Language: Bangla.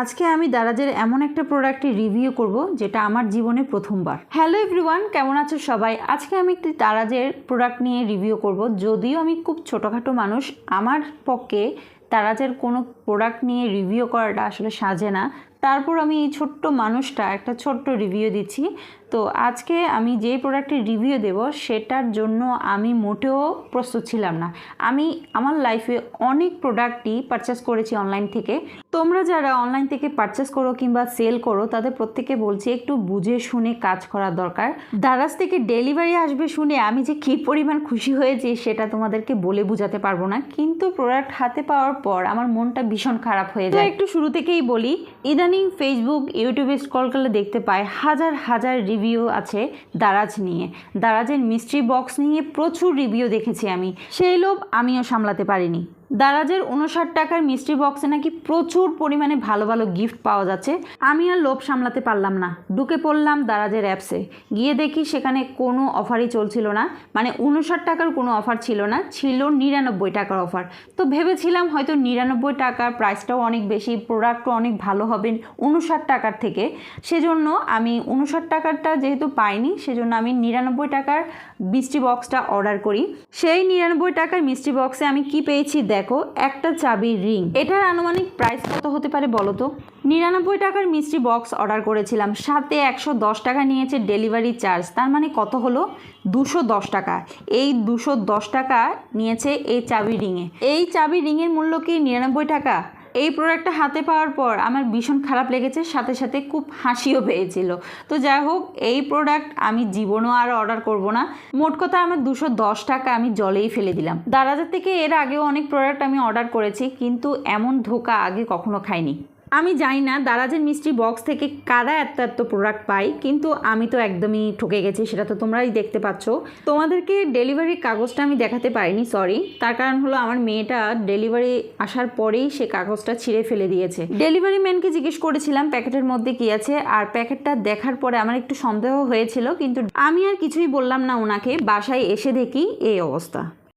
আজকে আমি দারাজের এমন একটা প্রোডাক্টের রিভিউ করব, যেটা আমার জীবনে প্রথমবার। হ্যালো এভরিওয়ান কেমন আছো সবাই? আজকে আমি একটি দারাজের প্রোডাক্ট নিয়ে রিভিউ করব, যদিও আমি খুব ছোটোখাটো মানুষ, আমার পক্ষে তারাজের কোনো প্রোডাক্ট নিয়ে রিভিউ করাটা আসলে সাজে না। তারপর আমি এই ছোট্ট মানুষটা, একটা ছোট্ট রিভিউ দিচ্ছি। তো আজকে আমি যে প্রোডাক্টের রিভিউ দেব, সেটার জন্য আমি মোটেও প্রস্তুত ছিলাম না। আমি আমার লাইফে অনেক প্রোডাক্টই পারচেস করেছি অনলাইন থেকে। তোমরা যারা অনলাইন থেকে পারচেস করো কিংবা সেল করো, তাদের প্রত্যেকে বলছি, একটু বুঝে শুনে কাজ করা দরকার। দারাজ থেকে ডেলিভারি আসবে শুনে আমি যে কী পরিমাণ খুশি হয়েছি, সেটা তোমাদেরকে বলে বোঝাতে পারব না। কিন্তু প্রোডাক্ট হাতে পাওয়ার পর আমার মনটা ভীষণ খারাপ হয়ে যায়। একটু শুরু থেকেই বলি, ইদানিং ফেসবুক ইউটিউবে স্ক্রল করলে দেখতে পাই, হাজার হাজার রিভিউ আছে দারাজ নিয়ে। দারাজের মিস্ট্রি বক্স নিয়ে প্রচুর রিভিউ দেখেছি আমি। সেই লোভ আমিও সামলাতে পারিনি। দারাজের উনষাট টাকার মিষ্টি বক্সে নাকি প্রচুর পরিমাণে ভালো ভালো গিফট পাওয়া যাচ্ছে। আমি আর লোভ সামলাতে পারলাম না। ঢুকে পড়লাম দারাজের অ্যাপসে। গিয়ে দেখি সেখানে কোনো অফারই চলছিল না। মানে উনষাট টাকার কোনো অফার ছিল না, ছিল নিরানব্বই টাকার অফার। তো ভেবেছিলাম হয়তো নিরানব্বই টাকার প্রাইসটাও অনেক বেশি, প্রোডাক্টও অনেক ভালো হবে উনষাট টাকার থেকে। সেজন্য আমি উনষাট টাকারটা যেহেতু পাইনি, সেজন্য আমি নিরানব্বই টাকার মিষ্টি বক্সটা অর্ডার করি। সেই নিরানব্বই টাকার মিষ্টি বক্সে আমি কি পেয়েছি দেখো একটা চাবির রিং। এটার আনুমানিক প্রাইস কত হতে পারে বলো তো? নিরানব্বই টাকার মিষ্টি বক্স অর্ডার করেছিলাম। সাথে একশো দশ টাকা নিয়েছে ডেলিভারি চার্জ তার মানে কত হলো? দুশো দশ টাকা। এই দুশো দশ টাকা নিয়েছে এই চাবি রিংয়ে। এই চাবি রিংয়ের মূল্য কি নিরানব্বই টাকা? এই প্রোডাক্টটা হাতে পাওয়ার পর আমার ভীষণ খারাপ লেগেছে, সাথে সাথে খুব হাসিও পেয়েছিল। তো যাই হোক, এই প্রোডাক্ট আমি জীবনও আর অর্ডার করব না। মোট কথা আমার দুশো দশ টাকা আমি জলেই ফেলে দিলাম। দারাজার থেকে এর আগেও অনেক প্রোডাক্ট আমি অর্ডার করেছি, কিন্তু এমন ধোকা আগে কখনো খাইনি। আমি জানি না দারাজের মিষ্টি বক্স থেকে কারা এত এত প্রোডাক্ট পাই কিন্তু আমি তো একদমই ঠকে গেছি, সেটা তো তোমরাই দেখতে পাচ্ছ। তোমাদেরকে ডেলিভারির কাগজটা আমি দেখাতে পারিনি সরি তার কারণ হলো আমার মেয়েটা ডেলিভারি আসার পরেই সে কাগজটা ছিঁড়ে ফেলে দিয়েছে। ডেলিভারি ম্যানকে জিজ্ঞেস করেছিলাম প্যাকেটের মধ্যে কী আছে, আর প্যাকেটটা দেখার পরে আমার একটু সন্দেহ হয়েছিল, কিন্তু আমি আর কিছুই বললাম না ওনাকে, বাসায় এসে দেখি এই অবস্থা।